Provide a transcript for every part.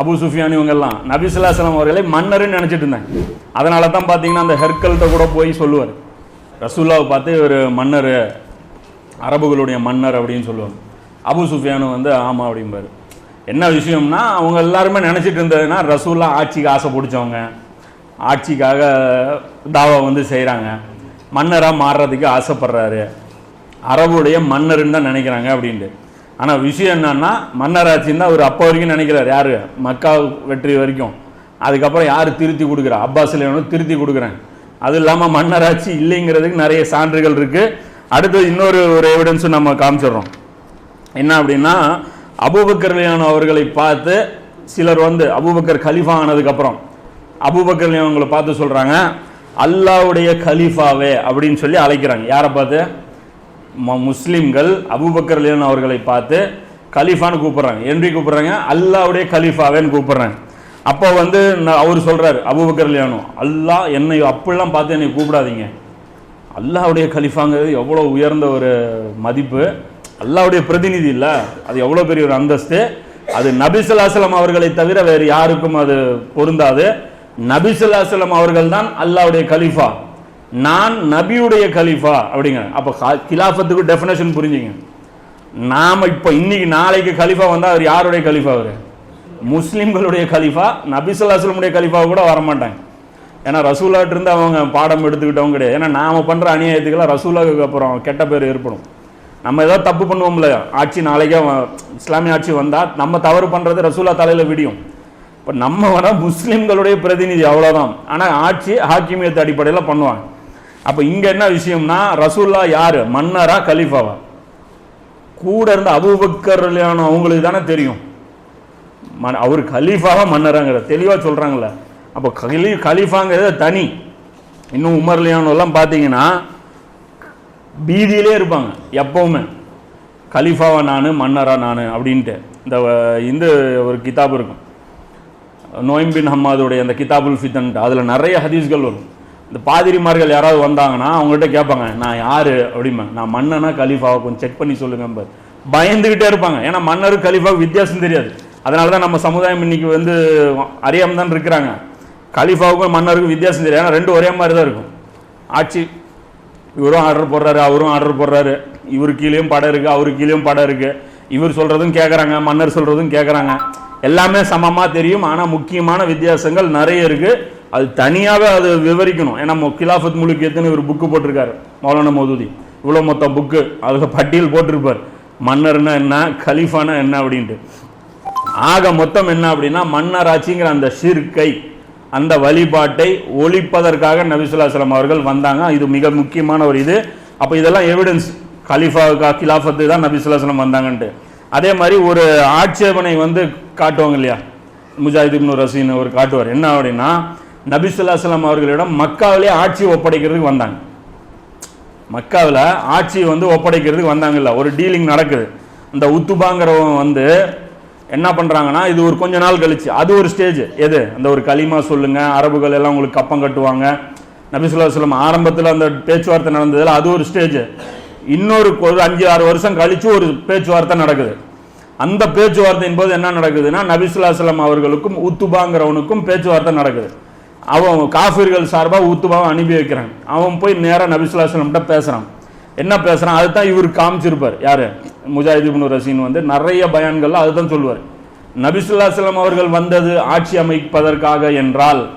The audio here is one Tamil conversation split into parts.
அபு சுஃபியான் இவங்கெல்லாம். நபிசுல்லாஸ்லாம் அவர்களை மன்னர்னு நினச்சிட்டு இருந்தேன். அதனால தான் பார்த்தீங்கன்னா அந்த ஹெர்கல்கிட்ட கூட போய் சொல்லுவார். ரசூல்லாவை பார்த்து இவர் மன்னர் அரபுகளுடைய மன்னர் அப்படின்னு சொல்லுவாங்க அபு சுஃபியானு வந்து ஆமாம் அப்படிம்பாரு. என்ன விஷயம்னா அவங்க எல்லாருமே நினச்சிட்டு இருந்ததுன்னா ரசூல்லா ஆட்சிக்கு ஆசை பிடிச்சவங்க ஆட்சிக்காக தாவா வந்து செய்கிறாங்க மன்னராக மாறுறதுக்கு ஆசைப்படுறாரு. அரபுடைய மன்னர்னு தான் நினைக்கிறாங்க அப்படின்ட்டு. ஆனால் விஷயம் என்னன்னா மன்னராட்சின்னு தான் அவர் அப்போ வரைக்கும் நினைக்கிறார். யார்? மக்கா வெற்றி வரைக்கும். அதுக்கப்புறம் யார் திருத்தி கொடுக்குறா? அப்பாஸ் லேவனும் திருத்தி கொடுக்குறேன். அது இல்லாமல் மன்னராட்சி இல்லைங்கிறதுக்கு நிறைய சான்றுகள் இருக்குது அடுத்து இன்னொரு ஒரு எவிடன்ஸும் நம்ம காமிச்சிடுறோம். என்ன அப்படின்னா அபூபக்கர் அவர்களை பார்த்து சிலர் வந்து அபூபக்கர் கலீஃபா ஆனதுக்கப்புறம் அபூபக்கர் அவங்களை பார்த்து சொல்கிறாங்க அல்லாவுடைய கலீஃபாவே அப்படின்னு சொல்லி அழைக்கிறாங்க. யாரை பார்த்து? முஸ்லீம்கள் அபுபக்கர் ரலியல்லாஹு அவர்களை பார்த்து கலீஃபான்னு கூப்பிட்றாங்க. என்றி கூப்பிட்றாங்க? அல்லாவுடைய கலீஃபாவேன்னு கூப்பிட்றாங்க. அப்போ வந்து நான் அவர் சொல்கிறார் அபுபக்கர் ரலியல்லாஹு அல்லாஹ் என்னை அப்படிலாம் பார்த்து என்னை கூப்பிடாதீங்க. அல்லாவுடைய கலிஃபாங்கிறது எவ்வளோ உயர்ந்த ஒரு மதிப்பு. அல்லாவுடைய பிரதிநிதி இல்லை. அது எவ்வளோ பெரிய ஒரு அந்தஸ்து. அது நபிசுல்லாசலம் அவர்களை தவிர வேறு யாருக்கும் அது பொருந்தாது. நபிசுல்லாசலம் அவர்கள் தான் அல்லாவுடைய கலீஃபா. நான் நபியுடைய கலீஃபா அப்படிங்க. அப்போ கிலாஃபத்துக்கு டெஃபினேஷன் புரிஞ்சுங்க. நாம் இப்போ இன்னைக்கு நாளைக்கு கலீஃபா வந்தால் அவர் யாருடைய கலீஃபா அவர்? முஸ்லீம்களுடைய கலீஃபா நபிசுல்லாசலமுடைய கலீஃபாவை கூட வரமாட்டாங்க. ஏன்னா ரசூலாட்டு இருந்து அவங்க பாடம் எடுத்துக்கிட்டவங்க கிடையாது. ஏன்னா நாம பண்ணுற அநியாயத்துக்கெல்லாம் ரசூலாவுக்கு அப்புறம் கெட்ட பேர் ஏற்படும். நம்ம ஏதோ தப்பு பண்ணுவோம்ல ஆட்சி நாளைக்கே இஸ்லாமிய ஆட்சி வந்தால் நம்ம தவறு பண்ணுறது ரசூலா தலையில் விடியும். இப்போ நம்ம வேணா முஸ்லீம்களுடைய பிரதிநிதி அவ்வளோதான் ஆனால் ஆட்சி ஹாக்கிமியத்து அடிப்படையில் பண்ணுவாங்க. அப்போ இங்கே என்ன விஷயம்னா ரசூல்லா யார்? மன்னரா கலீஃபாவா? கூட இருந்த அபூபக்கர் அவங்களுக்கு தானே தெரியும். மன் அவர் கலீஃபாவா மன்னராங்கிற தெளிவாக சொல்கிறாங்களே அப்போ கலி கலீஃபாங்கிறது தனி. இன்னும் உமர்லியானெல்லாம் பார்த்தீங்கன்னா பீதியிலே இருப்பாங்க எப்பவுமே. கலீஃபாவா நான் மன்னரா நான் அப்படின்ட்டு. இந்த இந்த ஒரு கிதாப் இருக்கும். நோயம்பின் ஹம்மாதுடைய அந்த கிதாபுல் ஃபித்தன்ட்டு. அதில் நிறைய ஹதீஸ்கள் வரும். இந்த பாதிரிமார்கள் யாராவது வந்தாங்கன்னா அவங்கள்ட்ட கேட்பாங்க நான் யாரு? அப்படிம்பேன் நான் மன்னனா கலீஃபாவை? கொஞ்சம் செக் பண்ணி சொல்லுங்க பயந்துகிட்டே இருப்பாங்க. ஏன்னா மன்னர் கலீஃபாவுக்கு வித்தியாசம் தெரியாது. அதனால தான் நம்ம சமுதாயம் இன்னைக்கு வந்து அறியாமல் தான் இருக்கிறாங்க. கலீஃபாவுக்கும் மன்னருக்கும் வித்தியாசம் தெரியாது. ஏன்னா ரெண்டும் ஒரே மாதிரி தான் இருக்கும். ஆட்சி இவரும் ஆர்டர் போடுறாரு அவரும் ஆர்டர் போடுறாரு. இவர் கீழேயும் படம் இருக்குது அவரு கீழேயும் படம் இருக்குது இவர் சொல்கிறதும் கேட்குறாங்க மன்னர் சொல்கிறதும் கேட்குறாங்க எல்லாமே சமமாக தெரியும். ஆனால் முக்கியமான வித்தியாசங்கள் நிறைய இருக்குது அது தனியாகவே அது விவரிக்கணும். ஏன்னா கிலாஃபத் முழுக்க எத்தனை ஒரு புக்கு போட்டிருக்காரு மௌலானா மோதுதி. இவ்வளோ மொத்தம் புக்கு அதில் பட்டியல் போட்டிருப்பார். மன்னர்னா என்ன கலீஃபானா என்ன அப்படின்ட்டு. ஆக மொத்தம் என்ன அப்படின்னா மன்னராட்சிங்கிற அந்த ஷிர்கை அந்த வழிபாட்டை ஒழிப்பதற்காக நபிசுல்லாஸ்லாம் அவர்கள் வந்தாங்க. இது மிக முக்கியமான ஒரு இது. அப்போ இதெல்லாம் எவிடன்ஸ் கலீஃபாவுக்கா கிலாஃபத்து தான் நபிசுல்லாஸ்லாம் வந்தாங்கன்ட்டு. அதே மாதிரி ஒரு ஆட்சேபனை வந்து காட்டுவாங்க இல்லையா? முஜாஹிதிப்னு ரசீன் அவர் காட்டுவார். என்ன அப்படின்னா நபிசுல்லாஸ்லாம் அவர்களிடம் மக்காவிலே ஆட்சி ஒப்படைக்கிறதுக்கு வந்தாங்க. மக்காவில் ஆட்சி வந்து ஒப்படைக்கிறதுக்கு வந்தாங்கல்ல ஒரு டீலிங் நடக்குது. இந்த உத்துபாங்கிறவன் வந்து என்ன பண்ணுறாங்கன்னா இது ஒரு கொஞ்ச நாள் கழிச்சு அது ஒரு ஸ்டேஜ். எது? அந்த ஒரு களிமா சொல்லுங்க அரபுகள் எல்லாம் உங்களுக்கு கப்பம் கட்டுவாங்க. நபிசுல்லா சொல்லம் ஆரம்பத்தில் அந்த பேச்சுவார்த்தை நடந்ததில் அது ஒரு ஸ்டேஜ். இன்னொரு ஒரு அஞ்சு ஆறு வருஷம் கழித்து ஒரு பேச்சுவார்த்தை நடக்குது. அந்த பேச்சுவார்த்தையின் போது என்ன நடக்குதுன்னா நபிசுல்லாஸ்லாம் அவர்களுக்கும் உத்துபாங்கிறவனுக்கும் பேச்சுவார்த்தை நடக்குது. அவன் காஃபிர்கள் சார்பாக ஊத்துபாவை அனுப்பி வைக்கிறான். அவன் போய் நேராக நபிசுல்லாஸ்லம்கிட்ட பேசுகிறான் என்ன பேசுகிறான் அதுதான் இவர் காமிச்சிருப்பார். யார்? முஜாஹித் ரசீன் வந்து நிறைய பயான்கள்ல அதுதான் சொல்லுவார். நபிசுல்லாஸ்லாம் அவர்கள் வந்தது ஆட்சி அமைப்பதற்காக என்றால்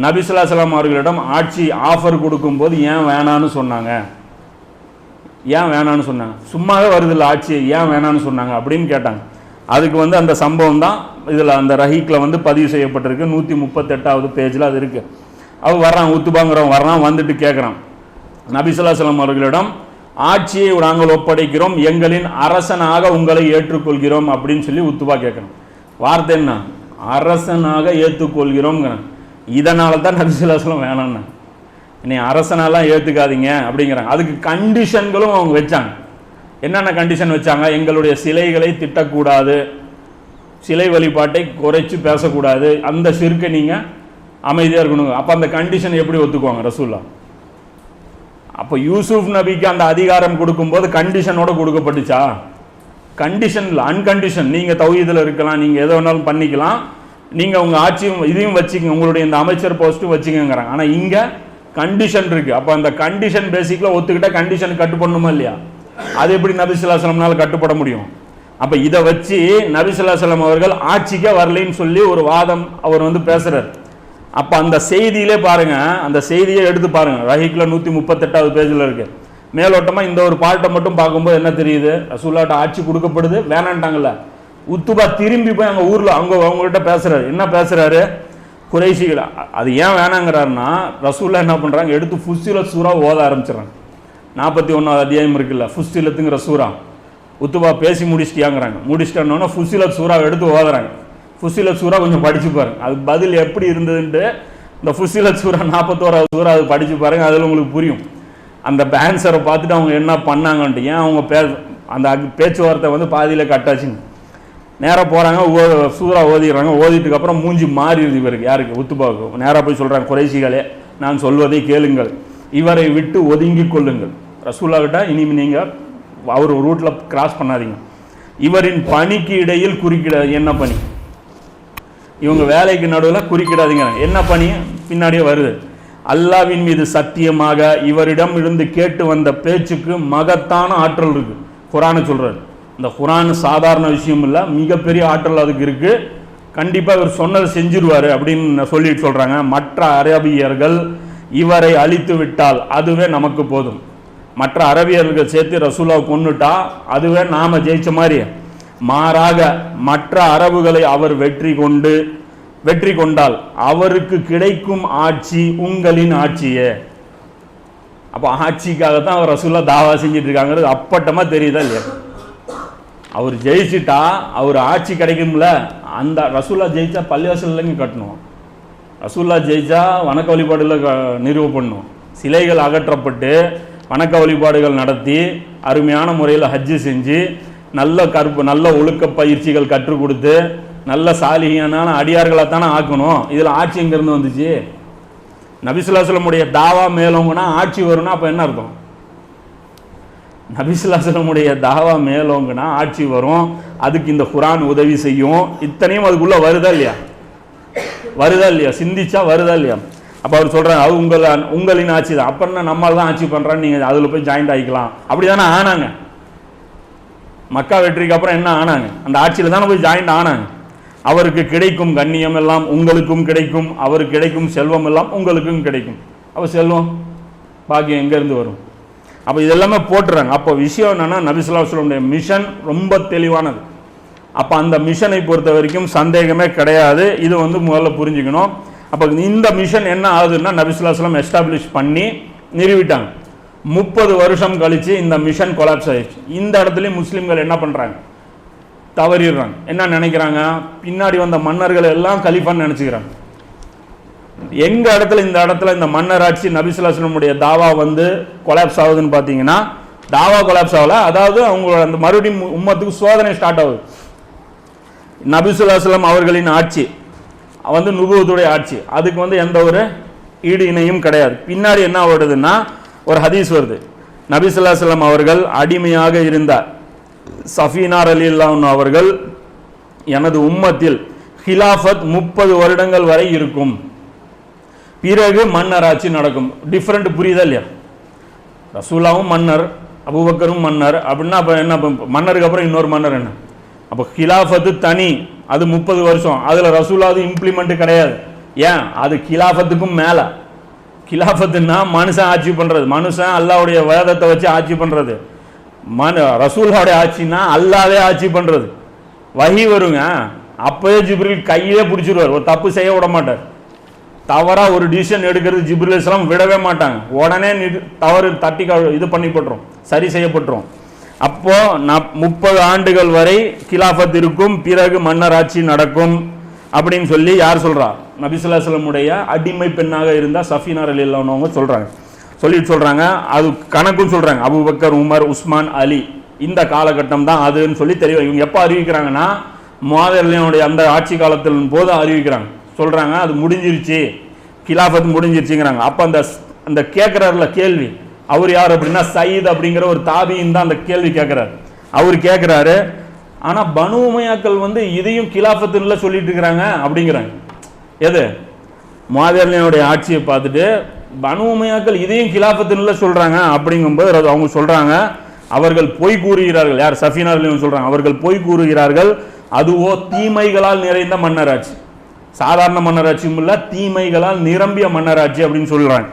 நபிசுல்லாஸ்லாம் அவர்களிடம் ஆட்சி ஆஃபர் கொடுக்கும்போது ஏன் வேணான்னு சொன்னாங்க? ஏன் வேணான்னு சொன்னாங்க. சும்மாவே வருதில்ல ஆட்சி ஏன் வேணான்னு சொன்னாங்க அப்படின்னு கேட்டாங்க. அதுக்கு வந்து அந்த சம்பவம் தான் இதில் அந்த ரஹீக்கில் வந்து பதிவு செய்யப்பட்டிருக்கு. நூற்றி முப்பத்தெட்டாவது பேஜில் அது இருக்குது அவள் வர்றான் உத்துபாங்கிறவன் வர்றான் வந்துட்டு கேட்குறான் நபிசுல்லாசலம் அவர்களிடம் ஆட்சியை நாங்கள் ஒப்படைக்கிறோம். எங்களின் அரசனாக உங்களை ஏற்றுக்கொள்கிறோம். அப்படின்னு சொல்லி உத்துபா கேட்குறான் வார்த்தை என்ன? அரசனாக ஏற்றுக்கொள்கிறோம்ங்கிறான். இதனால தான் நபிசுல்லாசலம் வேணான்னு என்னை அரசனாலாம் ஏற்றுக்காதீங்க அப்படிங்கிறாங்க. அதுக்கு கண்டிஷன்களும் அவங்க வச்சாங்க. என்னென்ன கண்டிஷன் வச்சாங்க? எங்களுடைய சிலைகளை திட்டக்கூடாது. சிலை வழிபாட்டை குறைச்சி பேசக்கூடாது. அந்த சிறுக்கை நீங்கள் அமைதியாக இருக்கணும். அப்போ அந்த கண்டிஷன் எப்படி ஒத்துக்குவாங்க ரசூல்லா அப்போ யூசுப் நபிக்கு அந்த அதிகாரம் கொடுக்கும்போது கண்டிஷனோட கொடுக்கப்பட்டுச்சா? கண்டிஷன் இல்லை அன்கண்டிஷன் நீங்கள் தௌஹீதில் இருக்கலாம் நீங்கள் எதை வேணாலும் பண்ணிக்கலாம். நீங்கள் உங்கள் ஆட்சியும் இதையும் வச்சுக்கோங்க. உங்களுடைய இந்த அமைச்சர் போஸ்ட்டும் வச்சுக்கோங்கிறாங்க. ஆனால் இங்கே கண்டிஷன் இருக்கு. அப்போ அந்த கண்டிஷன் பேசிக்கில் ஒத்துக்கிட்டால் கண்டிஷன் கட்டுப்படணுமா இல்லையா? அது எப்படி நபிசுல்லாசலம்னால கட்டுப்பட முடியும்? அப்போ இதை வச்சு நபிசுல்லாசலம் அவர்கள் ஆட்சிக்கே வரலைன்னு சொல்லி ஒரு வாதம் அவர் வந்து பேசுறாரு. அப்போ அந்த செய்தியிலே பாருங்க அந்த செய்தியை எடுத்து பாருங்க. ரஹிக்கில் நூற்றி முப்பத்தெட்டாவது பேஜில் இருக்கு. மேலோட்டமாக இந்த ஒரு பாட்டை மட்டும் பார்க்கும்போது என்ன தெரியுது? ரசூல்லாட்ட ஆட்சி கொடுக்கப்படுது வேணான்ட்டாங்கல்ல. உத்துபா திரும்பி போய் அங்கே ஊரில் அவங்க அவங்ககிட்ட பேசுறாரு. என்ன பேசுறாரு? குறைசிகள் அது ஏன் வேணாங்கிறாருன்னா ரசூல்லா என்ன பண்ணுறாங்க எடுத்து ஃபுஸ்தில சூறா ஓத ஆரம்பிச்சிடறாங்க. நாற்பத்தி ஒன்றாவது அத்தியாயம் இருக்குல்ல ஃபுஸ்திலத்துங்கிற சூறா. உத்துவா பேசி முடிச்சிட்டியாங்கிறாங்க. முடிச்சிட்டோன்னா ஃபுசிலத் சூறா எடுத்து ஓதுறாங்க. ஃபுசிலத் சூறா கொஞ்சம் படிச்சு பாருங்க. அது பதில் எப்படி இருந்ததுன்ட்டு இந்த ஃபுசிலத் சூறா நாற்பத்தோராவது சூறா அது படிச்சு பாருங்க அதில் உங்களுக்கு புரியும். அந்த பேன்சரை பார்த்துட்டு அவங்க என்ன பண்ணாங்கன்ட்டு ஏன் அவங்க பே அந்த அக்- பேச்சுவார்த்தை வந்து பாதியில் கட்டாச்சுங்க நேராக போகிறாங்க ஓ சூதராக ஓதிடுறாங்க ஓதிட்டுக்கு அப்புறம் மூஞ்சி மாறிடுது இவருக்கு யாருக்கு? உத்துப்பாவுக்கு. நேராக போய் சொல்கிறாங்க குறைசிகளே நான் சொல்வதை கேளுங்கள். இவரை விட்டு ஒதுங்கி கொள்ளுங்கள். ரசூல்லா கிட்ட இனிமே நீங்கள் அவர் ரூட்டில் கிராஸ் பண்ணாதீங்க. இவரின் பணிக்கு இடையில் குறுக்கிட என்ன பணி? இவங்க வேலைக்கு நடுவில் குறுக்கிடாதீங்க. என்ன பணி? பின்னாடியே வருது. அல்லாவின் மீது சத்தியமாக இவரிடம் இருந்து கேட்டு வந்த பேச்சுக்கு மகத்தான ஆற்றல் இருக்குது குரானை சொல்கிறார் இந்த குரான் சாதாரண விஷயம் இல்லை மிகப்பெரிய ஆற்றல் அதுக்கு இருக்குது கண்டிப்பாக இவர் சொன்னதை செஞ்சிருவார் அப்படின்னு சொல்லிட்டு சொல்கிறாங்க மற்ற அரபியர்கள் இவரை அழித்து விட்டால் அதுவே நமக்கு போதும். மற்ற அரபியர்கள் சேர்த்து ரசூலா கொண்டுட்டா அதுவே நாம் ஜெயிச்ச மாதிரி. மாறாக மற்ற அரபுகளை அவர் வெற்றி கொண்டு வெற்றி கொண்டால் அவருக்கு கிடைக்கும் ஆட்சி உங்களின் ஆட்சியே. அப்போ ஆட்சிக்காக தான் அவர் ரசூலா தாவா செஞ்சுட்டு இருக்காங்கிறது அப்பட்டமாக தெரியுதா இல்லையா? அவர் ஜெயிச்சிட்டா அவர் ஆட்சி கிடைக்கும்ல அந்த ரசூல்லா ஜெயிச்சா பள்ளிவாசல்லைங்க கட்டணும். ரசூல்லா ஜெயிச்சா வணக்க வழிபாடுல க- நிறுவ பண்ணும். சிலைகள் அகற்றப்பட்டு வணக்க வழிபாடுகள் நடத்தி அருமையான முறையில் ஹஜ்ஜு செஞ்சு நல்ல கற்பு நல்ல ஒழுக்க பயிற்சிகள் கற்றுக் கொடுத்து நல்ல சாலியான அடியார்களை தானே ஆக்கணும். இதில் ஆட்சி எங்கேருந்து வந்துச்சு? நபிசுல்லாசலமுடைய தாவா மேலோங்கன்னா ஆட்சி வரும்னா அப்போ என்ன அர்த்தம்? நபிசுல்லாசலமுடைய தாவா மேலோங்கன்னா ஆட்சி வரும். அதுக்கு இந்த குரான் உதவி செய்யும். இத்தனையும் அதுக்குள்ள வருதா இல்லையா? வருதா இல்லையா? சிந்திச்சா வருதா இல்லையா? அப்போ அவர் சொல்கிறார் அது உங்கள் உங்களின் ஆட்சி தான். அப்புறம் என்ன நம்மால் தான் ஆட்சி பண்ணுறான்னு நீங்க அதில் போய் ஜாயிண்ட் ஆகிக்கலாம். அப்படி தானே ஆனாங்க. மக்கா வெற்றிக்கு அப்புறம் என்ன ஆனாங்க? அந்த ஆட்சியில் தானே போய் ஜாயிண்ட் ஆனாங்க. அவருக்கு கிடைக்கும் கண்ணியம் எல்லாம் உங்களுக்கும் கிடைக்கும். அவருக்கு கிடைக்கும் செல்வம் எல்லாம் உங்களுக்கும் கிடைக்கும். அப்போ செல்வம் பாக்கியம் எங்கேருந்து வரும்? அப்போ இதெல்லாமே போட்டுறாங்க. அப்போ விஷயம் என்னன்னா நபிசுல்லாஸ்லமுடைய மிஷன் ரொம்ப தெளிவானது. அப்போ அந்த மிஷனை பொறுத்த வரைக்கும் சந்தேகமே கிடையாது. இது வந்து முதல்ல புரிஞ்சுக்கணும். அப்போ இந்த மிஷன் என்ன ஆகுதுன்னா நபிசுல்லாஸ்லாம் எஸ்டாப்ளிஷ் பண்ணி நிறுவிட்டாங்க. முப்பது வருஷம் கழித்து இந்த மிஷன் கொலாப்ஸ் ஆயிடுச்சு. இந்த இடத்துலையும் முஸ்லீம்கள் என்ன பண்ணுறாங்க தவறிடுறாங்க. என்ன நினைக்கிறாங்க? பின்னாடி வந்த மன்னர்கள் எல்லாம் கலிஃபான்னு நினச்சிக்கிறாங்க. எங்க இடத்துல இந்த இடத்துல இந்த மன்னர் ஆட்சி நபிசுல்லாஸ்லமுடைய தாவா வந்து கொலாப்ஸ் ஆகுதுன்னு பார்த்தீங்கன்னா தாவா கொலாப்ஸ் ஆகல. அதாவது அவங்களோட அந்த மறுபடியும் உம்மத்துக்கு சோதனை ஸ்டார்ட் ஆகுது. நபிசுல்லாஸ்லம் அவர்களின் ஆட்சி வந்து நுபுவத்துடைய ஆட்சி. அதுக்கு வந்து எந்த ஒரு ஈடு இணையும் கிடையாது. பின்னாடி என்ன வருதுன்னா ஒரு ஹதீஸ் வருது. நபிசுல்லாஸ்லம் அவர்கள் அடிமையாக இருந்தார். சஃபீனார் அலி அவர்கள் எனது உம்மத்தில் ஹிலாஃபத் முப்பது வருடங்கள் வரை இருக்கும். பிறகு மன்னர் ஆட்சி நடக்கும். டிஃப்ரெண்ட் புரியுதா இல்லையா? ரசூலாவும் மன்னர் அபுபக்கரும் மன்னர். அப்படின்னா அப்போ என்ன மன்னருக்கு அப்புறம் இன்னொரு மன்னர் என்ன? அப்போ கிலாஃபத்து தனி அது முப்பது வருஷம். அதில் ரசூலாவது இம்ப்ளிமெண்ட் கிடையாது. ஏன்? அது கிலாஃபத்துக்கும் மேலே. கிலாஃபத்துன்னா மனுஷன் ஆட்சி பண்ணுறது மனுஷன் அல்லாவுடைய வேதத்தை வச்சு ஆட்சி பண்ணுறது மனு ரசூலாவுடைய ஆட்சின்னா அல்லாவே ஆட்சி பண்ணுறது வகி வருங்க. அப்போயே ஜிப்ரில் கையே பிடிச்சிருவார். ஒரு தப்பு செய்ய விட மாட்டார். தவறாக ஒரு டிசிஷன் எடுக்கிறது ஜிப்ரில் இஸ்லாம் விடவே மாட்டாங்க. உடனே தவறு தட்டி இது பண்ணி போட்டுரும். சரி செய்யப்பட்டுரும் அப்போ நான் முப்பது ஆண்டுகள் வரை கிலாஃபத் இருக்கும் பிறகு மன்னர் ஆட்சி நடக்கும் அப்படின்னு சொல்லி யார் சொல்கிறா நபிசுல்லாஸ்லமுடைய அடிமை பெண்ணாக இருந்தால் சஃபீனார் அலி அவங்க சொல்கிறாங்க சொல்லிட்டு சொல்கிறாங்க அது கணக்கும் சொல்கிறாங்க அபுபக்கர் உமர் உஸ்மான் அலி. இந்த காலகட்டம் தான் அதுன்னு சொல்லி தெரியும் இவங்க எப்போ அறிவிக்கிறாங்கன்னா மாதர்லியனுடைய அந்த ஆட்சி காலத்தின் போது அறிவிக்கிறாங்க. சொல்கிறாங்க அது முடிஞ்சிருச்சு. கிலாஃபத் முடிஞ்சிருச்சுங்கிறாங்க. அப்போ அந்த அந்த கேட்குறாருல கேள்வி. அவர் யார் அப்படின்னா சயீத் அப்படிங்கிற ஒரு தாபியின் தான் அந்த கேள்வி கேட்குறாரு அவர் கேட்குறாரு ஆனால் பனு உமையாக்கள் வந்து இதையும் கிலாஃபத்துல சொல்லிட்டு இருக்கிறாங்க அப்படிங்கிறாங்க. எது? மாதிரனுடைய ஆட்சியை பார்த்துட்டு பனு உமையாக்கள் இதையும் கிலாஃபத்துல சொல்கிறாங்க அப்படிங்கும்போது அவங்க சொல்கிறாங்க அவர்கள் பொய் கூறுகிறார்கள். யார்? சஃபினார் சொல்கிறாங்க அவர்கள் பொய் கூறுகிறார்கள். அதுவோ தீமைகளால் நிறைந்த மன்னராட்சி. சாதாரண மன்னராட்சியும் இல்ல தீமைகளால் நிரம்பிய மன்னராட்சி அப்படின்னு சொல்றாங்க.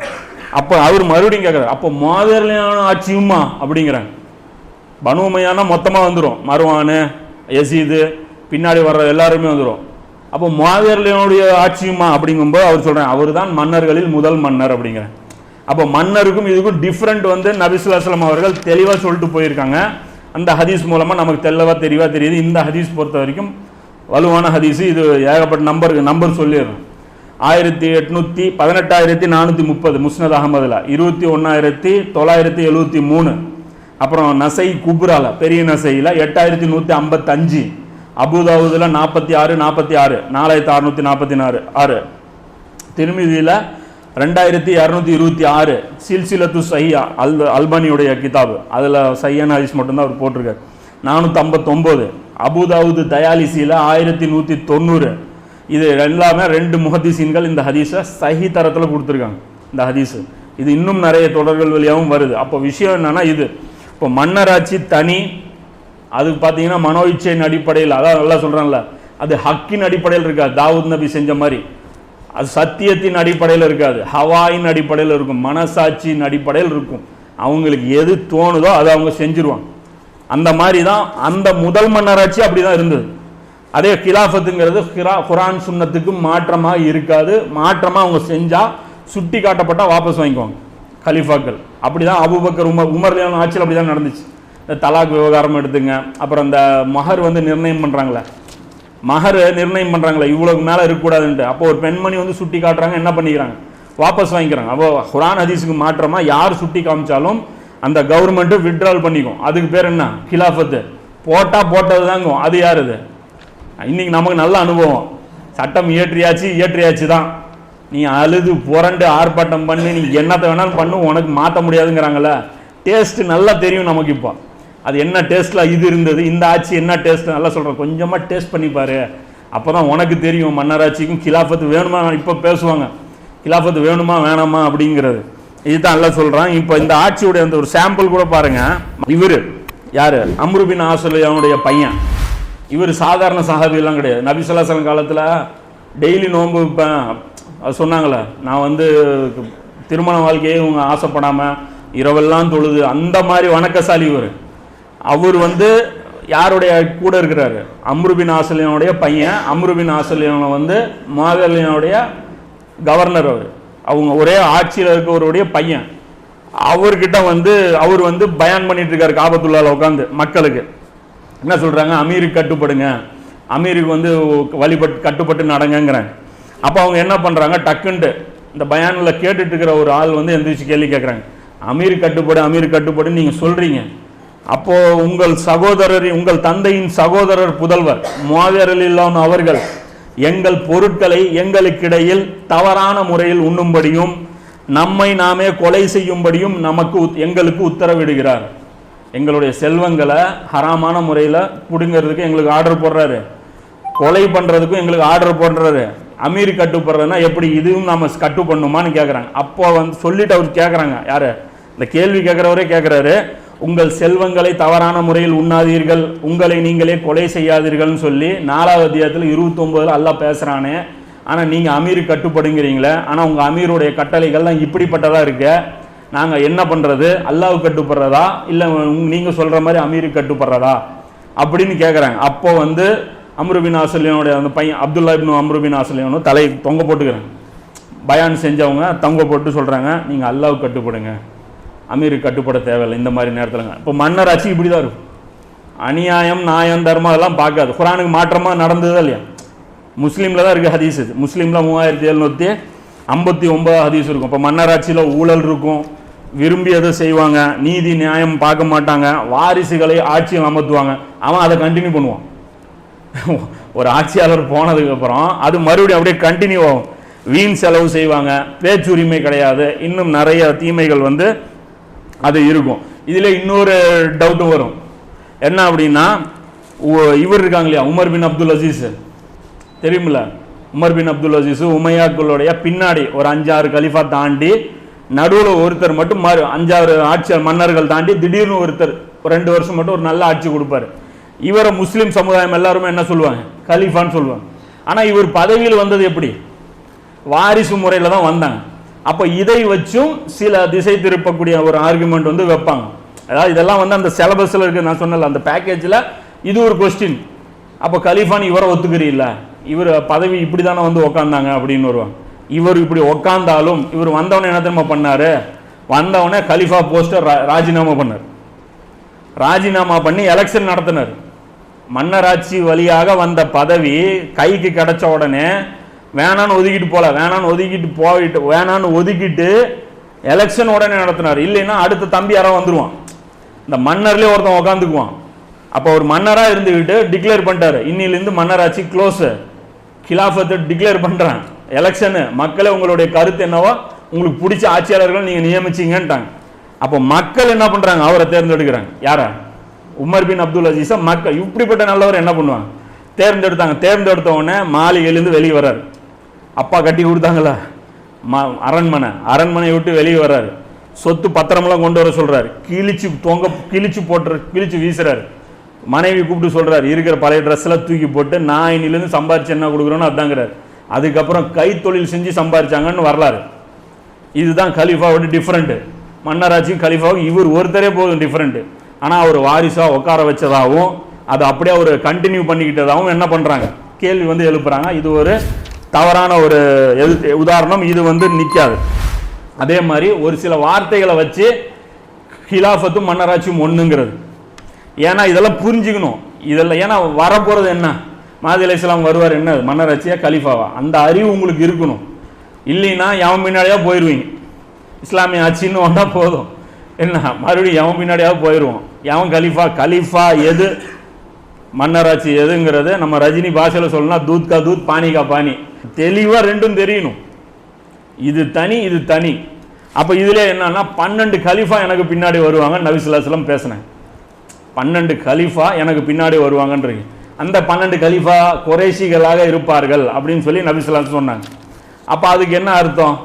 அப்ப அவர் மறுபடியும் கேட்கிறார் அப்போ மாதிரியான ஆட்சியுமா? அப்படிங்கிறாங்க. பனுமையான மொத்தமாக வந்துடும் மருவானு எசீது பின்னாடி வர்ற எல்லாருமே வந்துடும் அப்போ மாவீரனுடைய ஆட்சியுமா? அப்படிங்கும்போது அவர் சொல்கிறேன் அவர் தான் மன்னர்களில் முதல் மன்னர் அப்படிங்கிற அப்போ மன்னருக்கும் இதுக்கும் டிஃப்ரெண்ட் வந்து நபிசுல்லாஸ்லாம் அவர்கள் தெளிவாக சொல்லிட்டு போயிருக்காங்க. அந்த ஹதீஸ் மூலமாக நமக்கு தெளிவாக தெளிவாக தெரியுது. இந்த ஹதீஸ் பொறுத்த வரைக்கும் வலுவான ஹதீஸு இது ஏகப்பட்ட நம்பருக்கு நம்பர் சொல்லிடுறோம். ஆயிரத்தி எட்நூற்றி பதினெட்டாயிரத்தி நானூற்றி முப்பது முஸ்னத் அகமதில் இருபத்தி ஒன்றாயிரத்தி தொள்ளாயிரத்தி எழுபத்தி மூணு. அப்புறம் நசை குப்ரால பெரிய நசையில் எட்டாயிரத்தி நூற்றி ஐம்பத்தஞ்சு. அபுதாவுதில் நாற்பத்தி ஆறு நாற்பத்தி ஆறு. நாலாயிரத்தி அறநூற்றி நாற்பத்தி நாலு ஆறு. திருமிதியில் ரெண்டாயிரத்தி இரநூத்தி இருபத்தி ஆறு. சில்சிலத்து சையா அல் அல்பானியுடைய கிதாபு. அதில் சையான ஹரிஸ் மட்டும்தான் அவர் போட்டிருக்காரு. நானூற்றி ஐம்பத்தொம்போது அபுதாவுது தயாலிசியில் ஆயிரத்தி நூற்றி தொண்ணூறு இது எல்லாமே ரெண்டு முஹதீசீன்கள் இந்த ஹதீஸை சஹி தரத்தில் கொடுத்துருக்காங்க இந்த ஹதீஸு. இது இன்னும் நிறைய தொடர்கள் வழியாகவும் வருது. அப்போ விஷயம் என்னென்னா இது. இப்போ மன்னராட்சி தனி அதுக்கு பார்த்தீங்கன்னா மனோ இச்சையின் அடிப்படையில் அதான் நல்லா சொல்கிறான்ல அது ஹக்கின் அடிப்படையில் இருக்காது. தாவூத் நபி செஞ்ச மாதிரி. அது சத்தியத்தின் அடிப்படையில் இருக்காது. ஹவாயின் அடிப்படையில் இருக்கும் மனசாட்சியின் அடிப்படையில் இருக்கும். அவங்களுக்கு எது தோணுதோ அதை அவங்க செஞ்சுருவாங்க. அந்த மாதிரி தான் அந்த முதல் மன்னராட்சி அப்படி தான் இருந்தது. அதே கிலாஃபத்துங்கிறது ஹிரா குரான் சுண்ணத்துக்கு மாற்றமாக இருக்காது. மாற்றமாக அவங்க செஞ்சால் சுட்டி காட்டப்பட்டால் வாபஸ் வாங்கிக்குவாங்க கலீஃபாக்கள். அப்படி தான் அபுபக்கர் உமர் உமர்லியான ஆட்சியில் அப்படி தான் நடந்துச்சு. இந்த தலாக் விவகாரம் எடுத்துங்க. அப்புறம் இந்த மஹர் வந்து நிர்ணயம் பண்ணுறாங்களே மகர் நிர்ணயம் பண்ணுறாங்களே இவ்வளோக்கு மேலே இருக்கக்கூடாதுன்ட்டு. அப்போ ஒரு பெண்மணி வந்து சுட்டி காட்டுறாங்க என்ன பண்ணிக்கிறாங்க? வாபஸ் வாங்கிக்கிறாங்க. அப்போ குரான் ஹதீஸுக்கு மாற்றமாக யார் சுட்டி காமிச்சாலும் அந்த கவர்மெண்ட்டு விட்ரால் பண்ணிக்கும். அதுக்கு பேர் என்ன? கிலாஃபத்து போட்டால் போட்டது தாங்கும் அது யார் இது? இன்றைக்கி நமக்கு நல்ல அனுபவம். சட்டம் இயற்றியாச்சு இயற்றியாச்சு தான் நீ அழுது புரண்டு ஆர்ப்பாட்டம் பண்ணி நீ என்னத்தை வேணாலும் பண்ணு உனக்கு மாற்ற முடியாதுங்கிறாங்கள டேஸ்ட்டு நல்லா தெரியும் நமக்கு இப்போ. அது என்ன டேஸ்ட்டில் இது இருந்தது இந்த ஆட்சி என்ன டேஸ்ட் நல்லா சொல்கிறேன் கொஞ்சமாக டேஸ்ட் பண்ணிப்பார் அப்போ தான் உனக்கு தெரியும். மன்னராட்சிக்கும் கிலாஃபத்து வேணுமா? இப்போ பேசுவாங்க. கிலாஃபத்து வேணுமா வேணாமா அப்படிங்கிறது. இதுதான் எல்லாம் சொல்கிறான் இப்போ இந்த ஆட்சியுடைய அந்த ஒரு சாம்பிள் கூட பாருங்க. இவர் யார்? அம்ருபின் ஆசலையாவுடைய பையன். இவர் சாதாரண சஹாபியெல்லாம் கிடையாது. நபிசல்லாசலம் காலத்தில் டெய்லி நோன்பு வைப்பேன் சொன்னாங்களே நான் வந்து திருமண வாழ்க்கையே இவங்க ஆசைப்படாமல் இரவெல்லாம் தொழுது அந்த மாதிரி வணக்கசாலி இவர். அவர் வந்து யாருடைய கூட இருக்கிறாரு? அம்ருபின் ஆசலியனுடைய பையன். அம்ருபின் ஆசலியனை வந்து மாதலியனுடைய கவர்னர் அவர். அவங்க ஒரே ஆட்சியில் இருக்கிறவருடைய பையன். அவர்கிட்ட வந்து அவர் வந்து பயன் பண்ணிட்டு இருக்காரு காபத்துள்ளால உட்காந்து மக்களுக்கு. என்ன சொல்றாங்க? அமீருக்கு கட்டுப்படுங்க. அமீருக்கு வந்து வழிபட்டு கட்டுப்பட்டு நடங்கிறேன் அப்போ அவங்க என்ன பண்றாங்க? டக்குன்ட்டு இந்த பயானில் கேட்டுட்டு இருக்கிற ஒரு ஆள் வந்து எந்திரிச்சு கேள்வி கேட்குறாங்க அமீர் கட்டுப்படு அமீர் கட்டுப்படுன்னு நீங்கள் சொல்றீங்க. அப்போது உங்கள் சகோதரர் உங்கள் தந்தையின் சகோதரர் புதல்வர் முவாவியரில்லான் அவர்கள் எங்கள் பொருட்களை எங்களுக்கிடையில் தவறான முறையில் உண்ணும்படியும் நம்மை நாமே கொலை செய்யும்படியும் நமக்கு எங்களுக்கு உத்தரவிடுகிறார். எங்களுடைய செல்வங்களை ஹராமான முறையில் பிடுங்கிறதுக்கு எங்களுக்கு ஆர்டர் போடுறாரு. கொலை பண்ணுறதுக்கும் எங்களுக்கு ஆர்டர் போடுறாரு. அமீர் கட்டுப்படுறதுன்னா எப்படி இதுவும் நாம் கட்டு பண்ணுமான்னு கேட்குறாங்க அப்போ வந்து சொல்லிட்டு அவர் கேட்குறாங்க யார்? இந்த கேள்வி கேட்குறவரே கேட்குறாரு உங்கள் செல்வங்களை தவறான முறையில் உண்ணாதீர்கள். உங்களை நீங்களே கொலை செய்யாதீர்கள்னு சொல்லி நாலாவது அத்தியாயத்தில் இருபத்தொம்போதில் அல்லாஹ் பேசுகிறானே ஆனால் நீங்கள் அமீர் கட்டுப்படுங்கிறீங்களே. ஆனால் உங்கள் அமீருடைய கட்டளைகள்லாம் இப்படிப்பட்டதாக இருக்கு? நாங்கள் என்ன பண்ணுறது அல்லாஹ் கட்டுப்படுறதா? இல்லை நீங்கள் சொல்கிற மாதிரி அமீரு கட்டுப்படுறதா? அப்படின்னு கேட்குறாங்க அப்போ வந்து அம்ருபின் ஆசலியனுடைய அந்த பையன் அப்துல்லா இப்னு அம்ருபின் ஆசலியனும் தலை தொங்க போட்டுக்கிறாங்க. பயான் செஞ்சவங்க தொங்க போட்டு சொல்கிறாங்க நீங்கள் அல்லாவு கட்டுப்படுங்க. அமீர் கட்டுப்பட தேவையில்லை இந்த மாதிரி நேரத்தில். இப்போ மன்னர் ஆட்சி இப்படி தான் இருக்கும். அநியாயம் நியாயம் தர்மம் அதெல்லாம் பார்க்காது. குரானுக்கு மாற்றமாக நடந்ததா இல்லையா? முஸ்லீமில் தான் இருக்குது ஹதீஸ் இது. முஸ்லீமில் மூவாயிரத்தி எழுநூற்றி ஐம்பத்தி ஒன்பது ஹதீஸ் இருக்கும். இப்போ மன்னராட்சியில் ஊழல் இருக்கும். விரும்பியதை செய்வாங்க? நீதி நியாயம் பார்க்க மாட்டாங்க. வாரிசுகளை ஆட்சியை அமர்த்துவாங்க. அவன் அதை கண்டினியூ பண்ணுவான். ஒரு ஆட்சியாளர் போனதுக்கப்புறம் அது மறுபடியும் அப்படியே கண்டினியூ ஆகும். வீண் செலவு செய்வாங்க. பேச்சுரிமை கிடையாது. இன்னும் நிறைய தீமைகள் வந்து அது இருக்கும். இதில் இன்னொரு டவுட்டும் வரும். என்ன அப்படின்னா இவர் இருக்காங்க இல்லையா? Umar bin Abdul Aziz. தெரியுமில்ல? உமர் பின் அப்துல் அசீஸ் உமையாக்களுடைய பின்னாடி ஒரு அஞ்சாறு கலிஃபா தாண்டி நடுவில் ஒருத்தர் மட்டும் மாறு அஞ்சாறு ஆட்சியர் மன்னர்கள் தாண்டி திடீர்னு ஒருத்தர் ஒரு ரெண்டு வருஷம் மட்டும் ஒரு நல்ல ஆட்சி கொடுப்பாரு. இவரை முஸ்லீம் சமுதாயம் எல்லாருமே என்ன சொல்லுவாங்க? கலீஃபான்னு சொல்லுவாங்க. ஆனால் இவர் பதவியில் வந்தது எப்படி? வாரிசு முறையில் தான் வந்தாங்க. அப்போ இதை வச்சும் சில திசை திருப்பக்கூடிய ஒரு ஆர்குமெண்ட் வந்து வைப்பாங்க. அதாவது இதெல்லாம் வந்து அந்த சிலபஸில் இருக்கு நான் சொன்னல அந்த பேக்கேஜில் இது ஒரு கொஸ்டின் அப்போ கலீஃபான் இவரை ஒத்துக்கிறீல்ல இவர் பதவி இப்படி தானே வந்து உக்காந்தாங்க அப்படின்னு வருவாங்க. இவர் இப்படி உக்காந்தாலும் இவர் வந்தவனே என்ன தெரியுமா பண்ணாரு? வந்தவனே கலிஃபா போஸ்டர் ராஜினாமா பண்ணார். ராஜினாமா பண்ணி எலெக்ஷன் நடத்தினார். மன்னராட்சி வழியாக வந்த பதவி கைக்கு கிடைச்ச உடனே வேணான்னு ஒதுக்கிட்டு போகல வேணான்னு ஒதுக்கிட்டு போயிட்டு வேணான்னு ஒதுக்கிட்டு எலெக்ஷன் உடனே நடத்தினார். இல்லைன்னா அடுத்த தம்பி யாரோ வந்துடுவான் இந்த மன்னர்லேயே ஒருத்தன் உக்காந்துக்குவான். அப்போ ஒரு மன்னராக இருந்துக்கிட்டு டிக்ளேர் பண்ணிட்டாரு. இன்னிலேருந்து மன்னராச்சு க்ளோஸு கிலாஃபத்தை டிக்ளேர் பண்ணுறேன் எலெக்ஷனு மக்களே உங்களுடைய கருத்து என்னவோ உங்களுக்கு பிடிச்ச ஆட்சியாளர்கள் நீங்கள் நியமிச்சிங்கன்ட்டாங்க. அப்போ மக்கள் என்ன பண்ணுறாங்க அவரை தேர்ந்தெடுக்கிறாங்க. யாரை? உமர் பின் அப்துல் அசீஸை. மக்கள். இப்படிப்பட்ட நல்லவர் என்ன பண்ணுவாங்க? தேர்ந்தெடுத்தாங்க. தேர்ந்தெடுத்த உடனே மாளிகையிலேருந்து வெளியே வர்றாரு. அப்பா கட்டி கொடுத்தாங்களா? ம அரண்மனை. அரண்மனையை விட்டு வெளியே வர்றாரு. சொத்து பத்திரமெல்லாம் கொண்டு வர சொல்கிறாரு கிழிச்சு தொங்க கிழிச்சு போட்டு கிழிச்சு வீசுறாரு. மனைவி கூப்பிட்டு சொல்கிறாரு இருக்கிற பழைய ட்ரெஸ்ஸெல்லாம் தூக்கி போட்டு நான் இன்னிலேருந்து சம்பாரிச்சு என்ன கொடுக்குறோன்னு அதாங்கிறாரு. அதுக்கப்புறம் கைத்தொழில் செஞ்சு சம்பாரிச்சாங்கன்னு வரலாறு. இதுதான் கலீஃபாவோட டிஃப்ரெண்ட்டு மன்னராட்சியும் கலீஃபாவும் இவர் ஒருத்தரே போதும் டிஃப்ரெண்ட்டு ஆனால் அவர் வாரிசாக உட்கார வச்சதாகவும் அதை அப்படியே அவர் கண்டினியூ பண்ணிக்கிட்டதாகவும் என்ன பண்ணுறாங்க கேள்வி வந்து எழுப்புறாங்க. இது ஒரு தவறான ஒரு எது உதாரணம் இது வந்து நிற்காது அதே மாதிரி ஒரு சில வார்த்தைகளை வச்சு ஹிலாஃபத்தும் மன்னராட்சியும் ஒன்றுங்கிறது ஏன்னா இதெல்லாம் புரிஞ்சுக்கணும். இதெல்லாம் ஏன்னா வரப்போகிறது என்ன? மாதிரி இஸ்லாம் வருவார் என்ன? மன்னராட்சியா கலீஃபாவா? அந்த அறிவு உங்களுக்கு இருக்கணும். இல்லைன்னா எவன் பின்னாடியாக போயிடுவீங்க இஸ்லாமிய ஆட்சின்னு வந்தால் போதும். என்ன? மறுபடியும் எவன் பின்னாடியாக போயிடுவோம் எவன் கலீஃபா? கலீஃபா எது? மன்னராட்சி எதுங்கிறது நம்ம ரஜினி பாஷையில் சொல்லணும்னா தூத் கா தூத் பானி கா பானி தெளிவாக ரெண்டும் தெரியணும். இது தனி இது தனி. அப்போ இதில் என்னன்னா பன்னெண்டு கலீஃபா எனக்கு பின்னாடி வருவாங்க நபிசுல்லாஸ்லம் பேசினேன். பன்னெண்டு கலீஃபா எனக்கு பின்னாடி வருவாங்கன்றீங்க. அந்த பன்னெண்டு கலீஃபா குறைஷிகளாக இருப்பார்கள் அப்படின்னு சொல்லி நபிசுல்லாம் சொன்னாங்க. அப்போ அதுக்கு என்ன அர்த்தம்?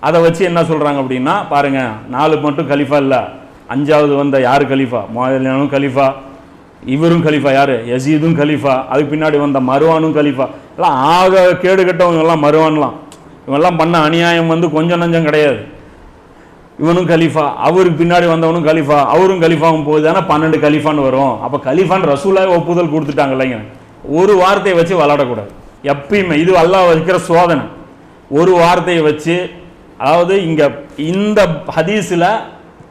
அதை வச்சு என்ன சொல்கிறாங்க அப்படின்னா பாருங்கள் நாலு மட்டும் கலீஃபா இல்லை. அஞ்சாவது வந்த யார் கலீஃபா? மோதலியானும் கலீஃபா. இவரும் கலீஃபா யார்? யசீதும் கலீஃபா. அதுக்கு பின்னாடி வந்த மருவானும் கலீஃபா. எல்லாம் ஆக கேடு கெட்டவங்கெல்லாம் மருவான்லாம். இவெல்லாம் பண்ண அநியாயம் வந்து கொஞ்சம் நஞ்சம் கிடையாது. இவனும் கலீஃபா. அவருக்கு பின்னாடி வந்தவனும் கலீஃபா. அவரும் கலீஃபாவும் போகுதுன்னா பன்னெண்டு கலீஃபான்னு வரும் அப்போ கலீஃபான் ரசூலாக ஒப்புதல் கொடுத்துட்டாங்க இல்லைங்க. ஒரு வார்த்தையை வச்சு விளாடக்கூடாது எப்பயுமே இது அல்லா வைக்கிற சோதனை. ஒரு வார்த்தையை வச்சு அதாவது இங்க இந்த ஹதீஸில்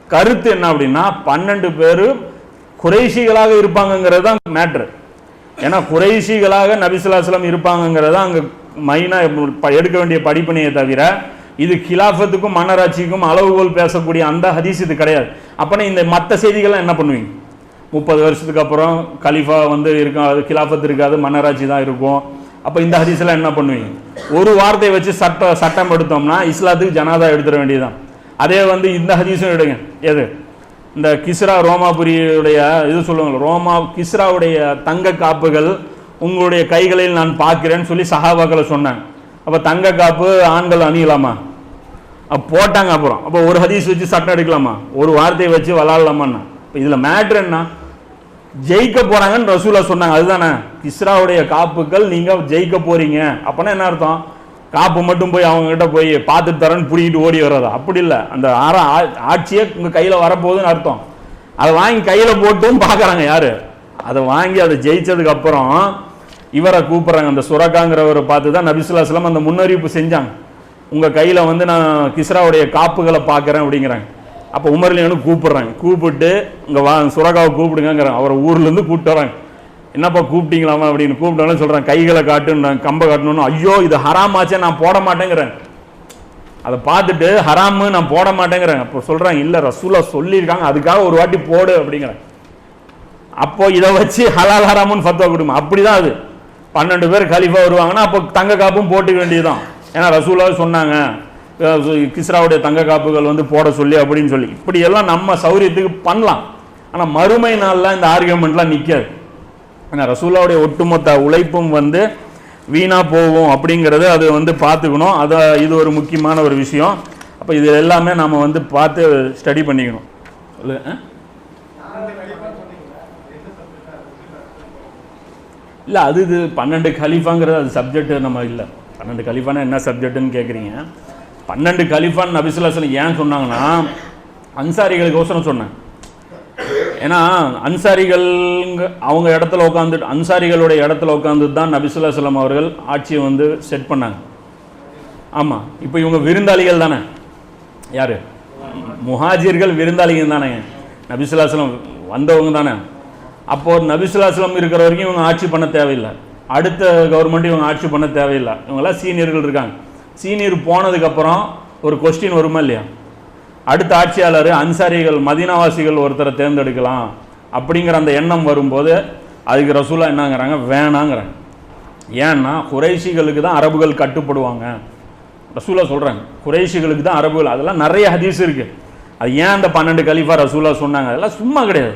கருத்து என்ன அப்படின்னா பன்னெண்டு பேரும் குறைஷிகளாக இருப்பாங்கங்கிறது தான் மேட்ரு ஏன்னா குறைஷிகளாக நபிசுல்லாஸ்லம் இருப்பாங்கங்கிறது தான் அங்கே மைனாக எடுக்க வேண்டிய படிப்பினையை தவிர இது கிலாஃபத்துக்கும் மன்னராட்சிக்கும் அளவுகோல் பேசக்கூடிய அந்த ஹதீஸ் இது கிடையாது. அப்போனா இந்த மற்ற செய்திகள்லாம் என்ன பண்ணுவீங்க? முப்பது வருஷத்துக்கு அப்புறம் கலீஃபா வந்து இருக்கும் அது கிலாஃபத் இருக்காது மன்னராட்சி தான் இருக்கும். அப்போ இந்த ஹதீஸ்லாம் என்ன பண்ணுவீங்க? ஒரு வார்த்தையை வச்சு சட்டம் சட்டம் எடுத்தோம்னா இஸ்லாத்துக்கு ஜனாதா எடுத்துட வேண்டியதுதான். அதே வந்து இந்த ஹதீஸும் எடுங்க. எது? இந்த கிஸ்ரா ரோமாபுரியுடைய இது சொல்லுவாங்க ரோமா கிஸ்ராவுடைய தங்க காப்புகள் உங்களுடைய கைகளில் நான் பார்க்கிறேன்னு சொல்லி சஹாபாக்களை சொன்னாங்க. அப்போ தங்க காப்பு ஆண்கள் அணியலாமா? அப்போ போட்டாங்க அப்புறம். அப்போ ஒரு ஹதீஸ் வச்சு சட்டம் எடுக்கலாமா? ஒரு வார்த்தையை வச்சு விளாடலாமான்னா. இப்போ இதில் மேட்ரு என்ன? ஜெயிக்க போகிறாங்கன்னு ரசூலா சொன்னாங்க. அதுதானே? கிஸ்ராவுடைய காப்புகள் நீங்கள் ஜெயிக்க போகிறீங்க அப்போனா என்ன அர்த்தம்? காப்பு மட்டும் போய் அவங்ககிட்ட போய் பார்த்துட்டு தரேன்னு பிடிக்கிட்டு ஓடி வர்றதா. அப்படி இல்லை. அந்த ஆற ஆட்சியே உங்கள் கையில் வரப்போகுதுன்னு அர்த்தம். அதை வாங்கி கையில் போட்டும் பார்க்குறாங்க யார்? அதை வாங்கி அதை ஜெயித்ததுக்கு அப்புறம் இவரை கூப்பிட்றாங்க. அந்த சுரக்காங்கிறவரை பார்த்து தான் நபிசுல்லாஸ்லாம் அந்த முன்னறிவிப்பு செஞ்சாங்க. உங்கள் கையில் வந்து நான் கிஸ்ராவுடைய காப்புகளை பார்க்குறேன் அப்படிங்கிறாங்க. அப்போ உமர்லியானு கூப்பிட்றாங்க. கூப்பிட்டு இங்கே வா சுரகாவை கூப்பிடுங்கிறாங்க அவரை ஊர்லேருந்து கூப்பிட்டு வராங்க என்னப்பா கூப்பிட்டீங்களாமா அப்படின்னு கூப்பிட்டாலும் சொல்கிறேன் கைகளை காட்டுன்னு கம்பை காட்டணும்னு ஐயோ இது ஹராமாச்சே நான் போட மாட்டேங்கிறேன். அதை பார்த்துட்டு ஹராமு நான் போட மாட்டேங்கிறேன். அப்போ சொல்கிறேன் இல்லை ரசூலா சொல்லியிருக்காங்க அதுக்காக ஒரு வாட்டி போடு அப்படிங்கிறேன். அப்போ இதை வச்சு ஹலால் ஹராமுன்னு ஃபத்வா கொடுமா. அப்படிதான் அது. பன்னெண்டு பேர் கலிஃபா வருவாங்கன்னா அப்போ தங்க காப்பும் போட்டுக்க வேண்டியதுதான். ஏன்னா ரசூலா சொன்னாங்க கிஸ்ராவுடைய தங்க காப்புகள் வந்து போட சொல்லி அப்படின்னு சொல்லி. இப்படியெல்லாம் நம்ம சௌரியத்துக்கு பண்ணலாம். ஆனால் மறுமை நாளில் இந்த ஆர்கியூமெண்ட்லாம் நிற்காது ஏன்னா ரசூல்லாவுடைய ஒட்டுமொத்த உழைப்பும் வந்து வீணாக போகும் அப்படிங்கிறது அது வந்து பார்த்துக்கணும். அதை இது ஒரு முக்கியமான ஒரு விஷயம். அப்போ இது எல்லாமே நாம் வந்து பார்த்து ஸ்டடி பண்ணிக்கணும். சொல்லு, இல்லை அது இது பன்னெண்டு கலீஃபாங்கிறது அது சப்ஜெக்ட் நம்ம இல்லை. பன்னெண்டு கலீஃபானா என்ன சப்ஜெக்ட்டுன்னு கேட்குறீங்க பன்னெண்டு கலீஃபான் நபிசுல்லா சொல்லி ஏன் சொன்னாங்கன்னா அன்சாரிகளுக்கோசரம் சொன்னேன். ஏன்னா அன்சாரிகள் அவங்க இடத்துல உட்காந்துட்டு அன்சாரிகளுடைய இடத்துல உட்காந்து தான் நபிசுல்லாஸ்லம் அவர்கள் ஆட்சியை வந்து செட் பண்ணாங்க. ஆமாம் இப்போ இவங்க விருந்தாளிகள் தானே? யார்? முஹாஜிர்கள் விருந்தாளிகள் தானே? நபிசுல்லாஸ்லம் வந்தவங்க தானே? அப்போது நபிசுல்லாஸ்லம் இருக்கிற வரைக்கும் இவங்க ஆட்சி பண்ண தேவையில்லை. அடுத்த கவர்மெண்ட் இவங்க ஆட்சி பண்ண தேவையில்லை. இவங்கெல்லாம் சீனியர்கள் இருக்காங்க. சீனியர் போனதுக்கப்புறம் ஒரு கொஸ்டின் வருமா இல்லையா? அடுத்த ஆட்சியாளர் அன்சாரிகள் மதீனாவாசிகள் ஒருத்தரை தேர்ந்தெடுக்கலாம் அப்படிங்கிற அந்த எண்ணம் வரும்போது அதுக்கு ரசூலா என்னங்கிறாங்க வேணாங்கிறாங்க. ஏன்னா குறைஷிகளுக்கு தான் அரபுகள் கட்டுப்படுவாங்க. ரசூலா சொல்கிறாங்க குறைஷிகளுக்கு தான் அரபுகள். அதெல்லாம் நிறைய ஹதீஸ் இருக்குது அது ஏன் அந்த பன்னெண்டு கலீஃபா ரசூலா சொன்னாங்க? அதெல்லாம் சும்மா கிடையாது.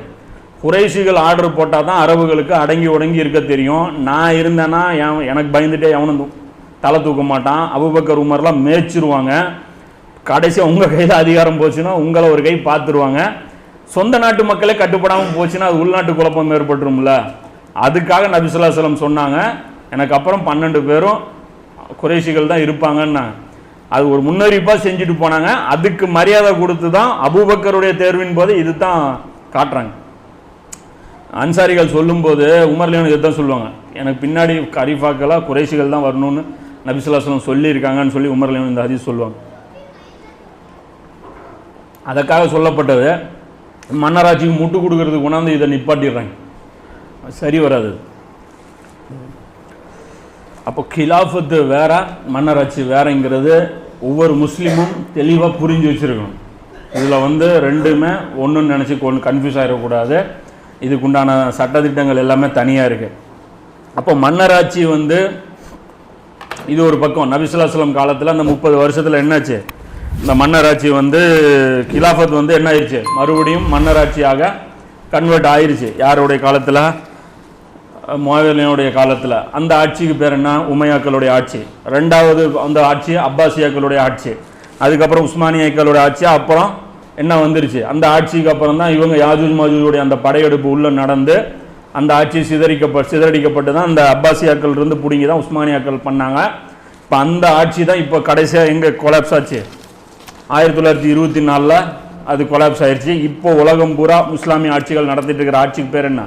குறைஷிகள் ஆர்டர் போட்டால் தான் அரபுகளுக்கு அடங்கி ஒடங்கி இருக்க தெரியும். நான் இருந்தேன்னா என் எனக்கு பயந்துட்டே எவனும் தூ- தலை தூக்க மாட்டான். அபுபக்கர் உமர்லாம் மேய்ச்சிருவாங்க. கடைசியாக உங்கள் கையில் அதிகாரம் போச்சுன்னா உங்களை ஒரு கை பார்த்துருவாங்க. சொந்த நாட்டு மக்களே கட்டுப்படாமல் போச்சுன்னா அது உள்நாட்டு குழப்பம் ஏற்பட்டுரும்ல. அதுக்காக நபிசுல்லாசலம் சொன்னாங்க. எனக்கு அப்புறம் பன்னெண்டு பேரும் குறைஷிகள் தான் இருப்பாங்கன்னாங்க. அது ஒரு முன்னறிப்பாக செஞ்சுட்டு போனாங்க. அதுக்கு மரியாதை கொடுத்து தான் அபூபக்கருடைய தேர்வின் போது இது தான் காட்டுறாங்க. அன்சாரிகள் சொல்லும்போது உமர்லியனுக்கு இதுதான் சொல்லுவாங்க. எனக்கு பின்னாடி கரீஃபாக்கெல்லாம் குறைஷிகள் தான் வரணும்னு நபிசுல்லாஸ்லம் சொல்லியிருக்காங்கன்னு சொல்லி உமர்லியன் இந்த ஹதீஸ் சொல்லுவாங்க. அதற்காக சொல்லப்பட்டது மன்னராட்சிக்கு முட்டு கொடுக்கறதுக்கு கொண்டாந்து இதை நிப்பாட்டிடுறாங்க சரி வராது. அப்போ கிலாஃபத்து வேற மன்னராட்சி வேறங்கிறது ஒவ்வொரு முஸ்லீமும் தெளிவாக புரிஞ்சு வச்சிருக்கணும். இதில் வந்து ரெண்டுமே ஒன்றுன்னு நினச்சி கொண்டு கன்ஃபியூஸ் ஆகிடக்கூடாது இதுக்குண்டான சட்டத்திட்டங்கள் எல்லாமே தனியாக இருக்குது அப்போ மன்னராட்சி வந்து இது ஒரு பக்கம் நபிசுல்லாஸ்லம் காலத்தில் அந்த முப்பது வருஷத்தில் என்னாச்சு? இந்த மன்னராட்சி வந்து கிலாஃபத் வந்து என்ன ஆயிடுச்சு மறுபடியும் மன்னராட்சியாக கன்வெர்ட் ஆயிருச்சு. யாருடைய காலத்தில்? மோதலினுடைய காலத்தில். அந்த ஆட்சிக்கு பேர் என்ன? உமையாக்களுடைய ஆட்சி. ரெண்டாவது அந்த ஆட்சி அப்பாசியாக்களுடைய ஆட்சி. அதுக்கப்புறம் உஸ்மானியாக்களுடைய ஆட்சி. அப்புறம் என்ன வந்துருச்சு? அந்த ஆட்சிக்கு அப்புறம் தான் இவங்க யாஜூஜ் மாஜூஜுடைய அந்த படையெடுப்பு உள்ளே நடந்து அந்த ஆட்சி சிதறிக்கப்ப சிதறடிக்கப்பட்டு தான் அந்த அப்பாசியாக்கள் இருந்து பிடுங்கி தான் உஸ்மானியாக்கள் பண்ணாங்க. இப்போ அந்த ஆட்சி தான் இப்போ கடைசியாக எங்கே கொலாப்ஸ் ஆச்சு. ஆயிரத்தி தொள்ளாயிரத்தி இருபத்தி நாலில் அது கொலாப்ஸ் ஆயிடுச்சு இப்போ உலகம் பூரா இஸ்லாமிய ஆட்சிகள் நடத்திட்டு இருக்கிற ஆட்சிக்கு பேர் என்ன?